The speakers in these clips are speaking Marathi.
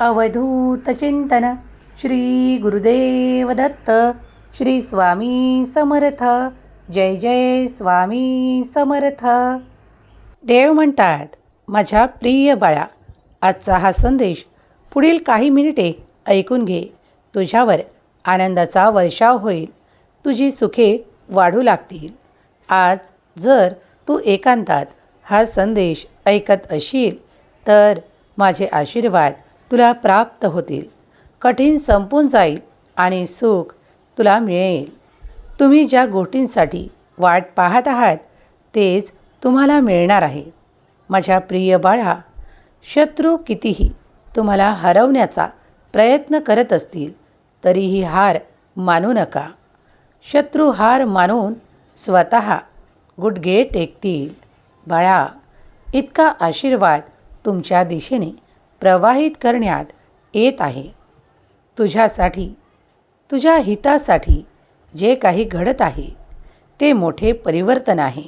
अवधूत चिंतन श्री गुरुदेव दत्त श्री स्वामी समर्थ जय जय स्वामी समर्थ. देव म्हणतात माझ्या प्रिय बाळा आजचा हा संदेश पुढील काही मिनिटे ऐकून घे. तुझ्यावर आनंदाचा वर्षाव होईल. तुझी सुखे वाढू लागतील. आज जर तू एकांतात हा संदेश ऐकत असशील तर माझे आशीर्वाद तुला प्राप्त होतील. कठीण संपून जाईल आणि सुख तुला मिळेल. तुम्ही ज्या गोष्टींसाठी वाट पाहत आहात तेच तुम्हाला मिळणार आहे. माझ्या प्रिय बाळा शत्रू कितीही तुम्हाला हरवण्याचा प्रयत्न करत असतील तरीही हार मानू नका. शत्रू हार मानून स्वतः गुडघे टेकतील. बाळा इतका आशीर्वाद तुमच्या दिशेने प्रवाहित करण्यात येत आहे. तुझ्यासाठी तुझ्या हितासाठी जे काही घडत आहे ते मोठे परिवर्तन आहे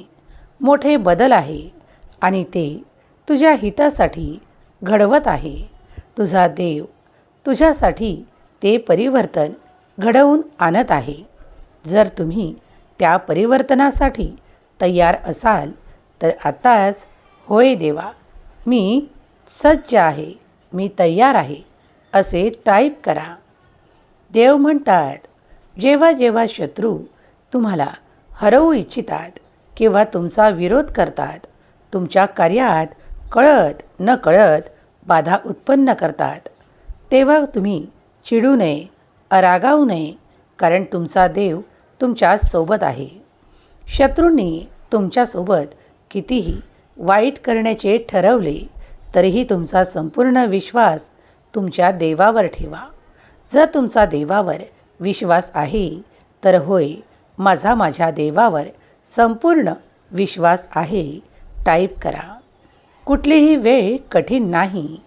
मोठे बदल आहे आणि ते तुझ्या हितासाठी घडवत आहे. तुझा देव तुझ्यासाठी ते परिवर्तन घडवून आणत आहे. जर तुम्ही त्या परिवर्तनासाठी तयार असाल तर आताच होय देवा मी सज्ज आहे. मी तयार आहे असे टाईप करा. देव म्हणतात जेव्हा जेव्हा शत्रू तुम्हाला हरवू इच्छितात किंवा तुमचा विरोध करतात तुमच्या कार्यात कळत न कळत बाधा उत्पन्न करतात तेव्हा तुम्ही चिडू नये अरागावू नये कारण तुमचा देव तुमच्यासोबत आहे. शत्रूंनी तुमच्यासोबत कितीही वाईट करण्याचे ठरवले तरीही तुमचा संपूर्ण विश्वास तुमच्या देवावर ठेवा. जर तुमचा देवावर विश्वास आहे तर होय माझा माझ्या देवावर संपूर्ण विश्वास आहे टाईप करा. कुठलीही वेळ कठीण नाही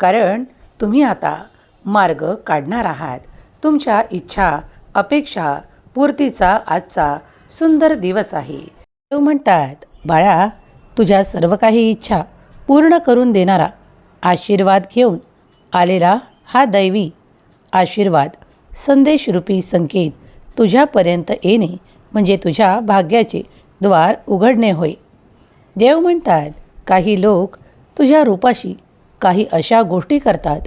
कारण तुम्ही आता मार्ग काढणार आहात. तुमच्या इच्छा अपेक्षा पूर्तीचा आजचा सुंदर दिवस आहे. तो म्हणतात बाळा तुझ्या सर्व काही इच्छा पूर्ण करून देणारा आशीर्वाद घेऊन आलेला हा दैवी आशीर्वाद संदेशरूपी संकेत तुझ्यापर्यंत येणे म्हणजे तुझ्या भाग्याचे द्वार उघडणे होय. देव म्हणतात काही लोक तुझ्या रूपाशी काही अशा गोष्टी करतात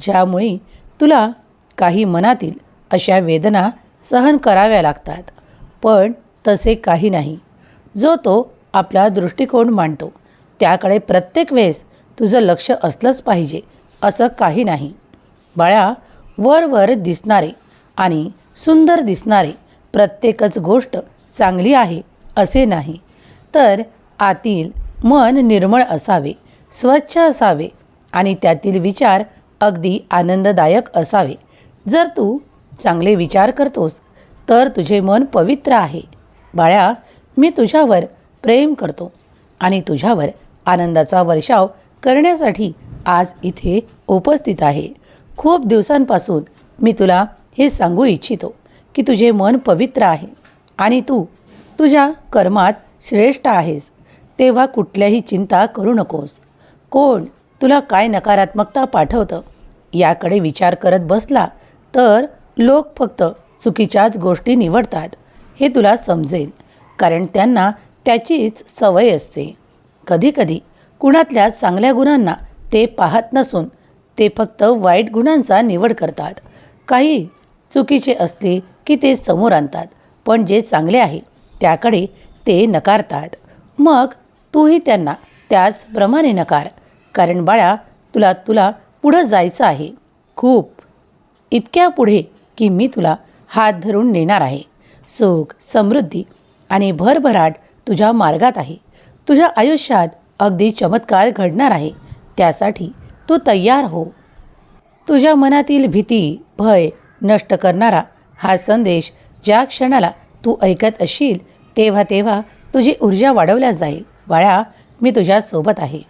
ज्यामुळे तुला काही मनातील अशा वेदना सहन कराव्या लागतात. पण तसे काही नाही. जो तो आपला दृष्टिकोन मांडतो त्याकडे प्रत्येक वेळेस तुझं लक्ष असलंच पाहिजे असं काही नाही. बाळा वरवर दिसणारे आणि सुंदर दिसणारे प्रत्येकच गोष्ट चांगली आहे असे नाही. तर आतील मन निर्मळ असावे स्वच्छ असावे आणि त्यातील विचार अगदी आनंददायक असावे. जर तू चांगले विचार करतोस तर तुझे मन पवित्र आहे. बाळ्या मी तुझ्यावर प्रेम करतो आणि तुझ्यावर आनंदाचा वर्षाव करण्यासाठी आज इथे उपस्थित आहे. खूप दिवसांपासून मी तुला हे सांगू इच्छितो की तुझे मन पवित्र आहे आणि तू तुझ्या कर्मात श्रेष्ठ आहेस. तेव्हा कुठल्याही चिंता करू नकोस. कोण तुला काय नकारात्मकता पाठवतं याकडे विचार करत बसला तर लोक फक्त चुकीच्याच गोष्टी निवडतात. हे तुला समजेल कारण त्यांना त्याचीच सवय असते. कधीकधी कुणातल्या चांगल्या गुणांना ते पाहत नसून ते फक्त वाईट गुणांचा निवड करतात. काही चुकीचे असले की ते समोर आणतात पण जे चांगले आहे त्याकडे ते नकारतात. मग तूही त्यांना त्याचप्रमाणे नकार कारण बाळा तुला तुला पुढं जायचं आहे. खूप. इतक्या पुढे की मी तुला हात धरून नेणार आहे. सुख समृद्धी आणि भरभराट तुझ्या मार्गात आहे. तुझ्या आयुष्यात अगदी चमत्कार घडणार आहे. त्यासाठी तू तयार हो. तुझ्या मनातील भीती भय नष्ट करणारा हा संदेश ज्या क्षणाला तू ऐकत असशील तेव्हा तेव्हा तुझी ऊर्जा वाढवल्या जाईल. बाळा मी तुझ्यासोबत आहे.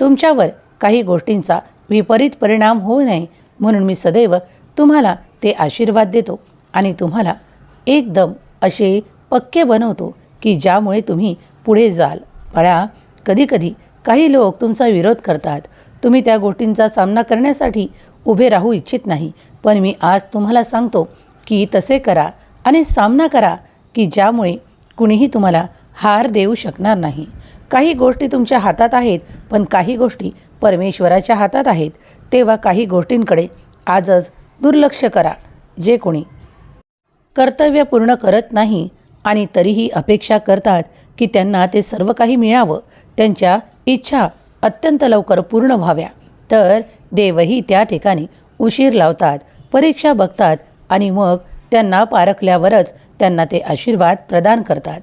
तुमच्यावर काही गोष्टींचा विपरीत परिणाम होऊ नये म्हणून मी सदैव तुम्हाला ते आशीर्वाद देतो आणि तुम्हाला एकदम असे पक्के बनवतो की ज्यामुळे तुम्ही पुढे जाल. बाळा कधीकधी काही लोक तुमचा विरोध करतात. तुम्ही त्या गोष्टींचा सामना करण्यासाठी उभे राहू इच्छित नाही. पण मी आज तुम्हाला सांगतो की तसे करा आणि सामना करा की ज्यामुळे कुणीही तुम्हाला हार देऊ शकणार नाही. काही गोष्टी तुमच्या हातात आहेत पण काही गोष्टी परमेश्वराच्या हातात आहेत. तेव्हा काही गोष्टींकडे आजच दुर्लक्ष करा. जे कोणी कर्तव्य पूर्ण करत नाही आणि तरीही अपेक्षा करतात की त्यांना ते सर्व काही मिळावं. त्यांच्या इच्छा अत्यंत लवकर पूर्ण व्हाव्या. तर देवही त्या ठिकाणी उशीर लावतात परीक्षा बघतात आणि मग त्यांना पारखल्यावरच त्यांना ते आशीर्वाद प्रदान करतात.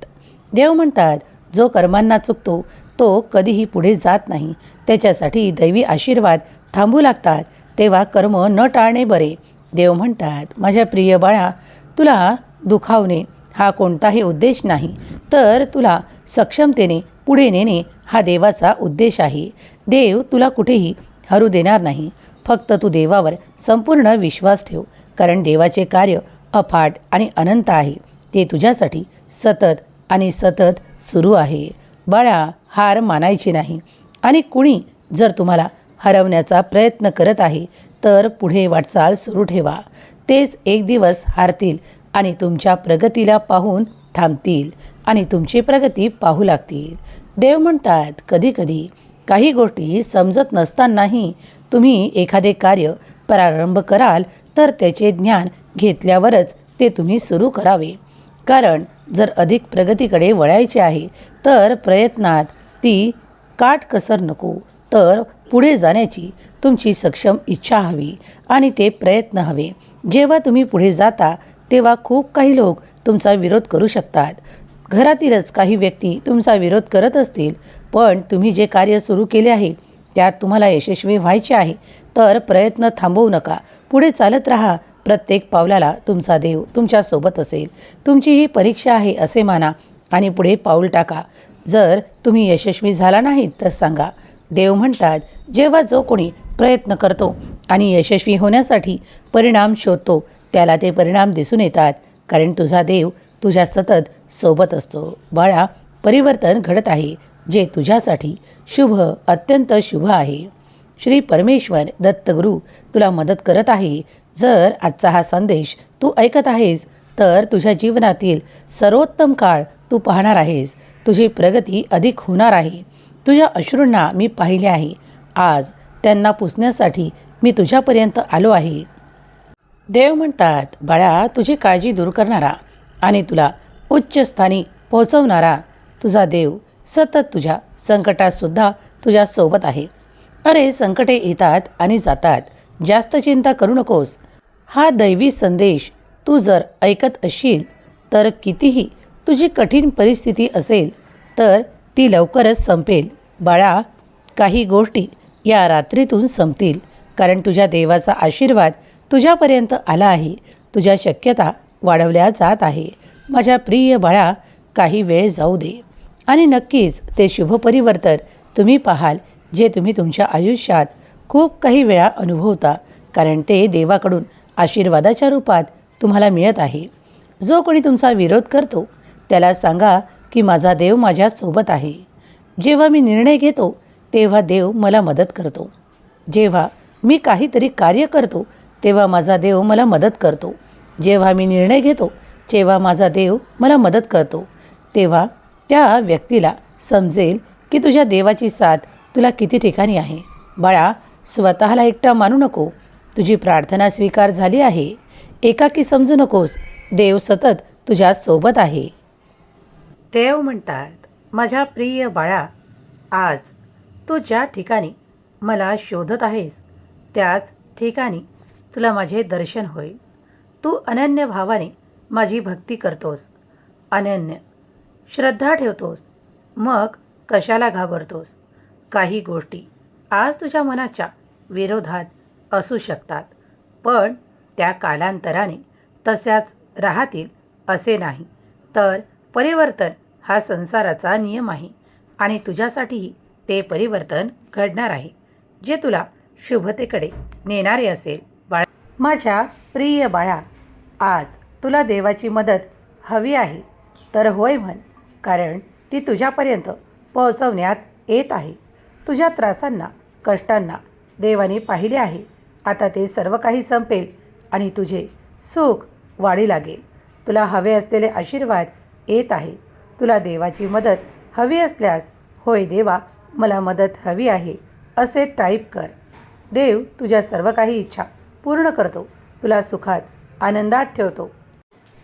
देव म्हणतात जो कर्मांना चुकतो तो कधीही पुढे जात नाही. त्याच्यासाठी दैवी आशीर्वाद थांबू लागतात तेव्हा कर्म न टाळणे बरे. देव म्हणतात माझ्या प्रिय बाळा तुला दुखावणे हा कोणताही उद्देश नाही. तर तुला सक्षमतेने पुढे नेणे हा देवाचा उद्देश आहे. देव तुला कुठेही हरू देणार नाही. फक्त तू देवावर संपूर्ण विश्वास ठेव कारण देवाचे कार्य अफाट आणि अनंत आहे. ते तुझ्यासाठी सतत आणि सतत सुरू आहे. बाळा हार मानायची नाही. आणि कुणी जर तुम्हाला हरवण्याचा प्रयत्न करत आहे तर पुढे वाटचाल सुरू ठेवा. तेच एक दिवस हारतील आणि तुमच्या प्रगतीला पाहून थांबतील आणि तुमची प्रगती पाहू लागतील. देव म्हणतात कधीकधी काही गोष्टी समजत नसतानाही तुम्ही एखादे कार्य प्रारंभ कराल तर त्याचे ज्ञान घेतल्यावरच ते तुम्ही सुरू करावे. कारण जर अधिक प्रगतीकडे वळायचे आहे तर प्रयत्नात ती काटकसर नको. तर पुढे जाण्याची तुमची सक्षम इच्छा हवी आणि ते प्रयत्न हवे. जेव्हा तुम्ही पुढे जाता तेव्हा खूप काही लोक तुमचा विरोध करू शकतात. घरातीलच काही व्यक्ती तुमचा विरोध करत असतील पण तुम्ही जे कार्य सुरू केले आहे त्यात तुम्हाला यशस्वी व्हायचे आहे तर प्रयत्न थांबवू नका. पुढे चालत राहा. प्रत्येक पावलाला तुमचा देव तुमच्यासोबत असेल. तुमची ही परीक्षा आहे असे माना आणि पुढे पाऊल टाका. जर तुम्ही यशस्वी झाला नाहीत तर सांगा. देव म्हणतात जेव्हा जो कोणी प्रयत्न करतो आणि यशस्वी होण्यासाठी परिणाम शोधतो त्याला ते परिणाम दिसून येतात कारण तुझा देव तुझ्या सतत सोबत असतो. बाळा परिवर्तन घडत आहे जे तुझ्यासाठी शुभ अत्यंत शुभ आहे. श्री परमेश्वर दत्तगुरू तुला मदत करत आहे. जर आजचा हा संदेश तू ऐकत आहेस तर तुझ्या जीवनातील सर्वोत्तम काळ तू पाहणार आहेस. तुझी प्रगती अधिक होणार आहे. तुझ्या अश्रूंना मी पाहिले आहे. आज त्यांना पुसण्यासाठी मी तुझ्यापर्यंत आलो आहे. देव म्हणतात बाळा तुझी काळजी दूर करणारा आणि तुला उच्चस्थानी पोहोचवणारा तुझा देव सतत तुझ्या संकटातसुद्धा तुझ्यासोबत आहे. अरे संकटे येतात आणि जातात. जास्त चिंता करू नकोस. हा दैवी संदेश तू जर ऐकत असशील तर कितीही तुझी कठीण परिस्थिती असेल तर ती लवकरच संपेल. बाळा काही गोष्टी या रात्रीतून संपतील कारण तुझ्या देवाचा आशीर्वाद तुझ्यापर्यंत आला आहे. तुझ्या शक्यता वाढवल्या जात आहे. माझ्या प्रिय बाळा काही वेळ जाऊ दे. आणि नक्कीच ते शुभ परिवर्तन तुम्ही पाहाल जे तुम्ही तुमच्या आयुष्यात खूप काही वेळा अनुभवता. कारण ते देवाकडून आशीर्वादाच्या रूपात तुम्हाला मिळत आहे. जो कोणी तुमचा विरोध करतो त्याला सांगा की माझा देव माझ्यासोबत आहे. जेव्हा मी निर्णय घेतो तेव्हा देव मला मदत करतो. जेव्हा मी काहीतरी कार्य करतो तेव्हा माझा देव मला मदत करतो. जेव्हा मी निर्णय घेतो तेव्हा माझा देव मला मदत करतो. तेव्हा त्या व्यक्तीला समजेल की तुझ्या देवाची साथ तुला किती ठिकाणी आहे. बाळा स्वतःला एकटा मानू नको. तुझी प्रार्थना स्वीकार झाली आहे. एकाकी समजू नकोस. देव सतत तुझ्या सोबत आहे. देव म्हणतात माझ्या प्रिय बाळा आज तू ज्या ठिकाणी मला शोधत आहेस त्याच ठिकाणी तुला माझे दर्शन होईल. तू अनन्य भावाने माझी भक्ती करतोस. अनन्य. श्रद्धा ठेवतोस. मग कशाला घाबरतोस? काही गोष्टी आज तुझ्या मनाच्या विरोधात असू शकतात पण त्या कालांतराने तशाच राहतील असे नाही. तर परिवर्तन हा संसाराचा नियम आहे आणि तुझ्यासाठीही ते परिवर्तन घडणार आहे. जे तुला शुभतेकडे नेणारे असेल माझ्या प्रिय बाळा आज तुला देवाची मदत हवी आहे. तर होय म्हण कारण ती तुझ्यापर्यंत पोहोचवण्यात येत आहे. तुझ्या त्रासांना कष्टांना देवाने पाहिले आहे. आता ते सर्व काही संपेल आणि तुझे सुख वाढी लागेल. तुला हवे असलेले आशीर्वाद येत आहे. तुला देवाची मदत हवी असल्यास होय देवा मला मदत हवी आहे असे टाईप कर. देव तुझ्या सर्व काही इच्छा पूर्ण करतो. तुला सुखात आनंदात ठेवतो.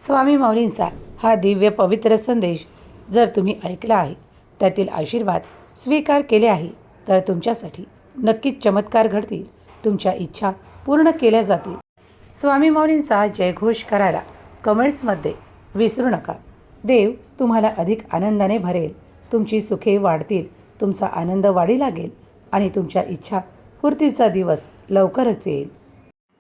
स्वामी माऊलींचा हा दिव्य पवित्र संदेश जर तुम्ही ऐकला आहे त्यातील आशीर्वाद स्वीकार केले आहे तर तुमच्यासाठी नक्कीच चमत्कार घडतील. तुमच्या इच्छा पूर्ण केल्या जातील. स्वामी माऊलींचा जयघोष करायला कमेंट्समध्ये विसरू नका. देव तुम्हाला अधिक आनंदाने भरेल. तुमची सुखे वाढतील तुमचा आनंद वाढी लागेल आणि तुमच्या इच्छा पूर्तीचा दिवस लवकरच येईल.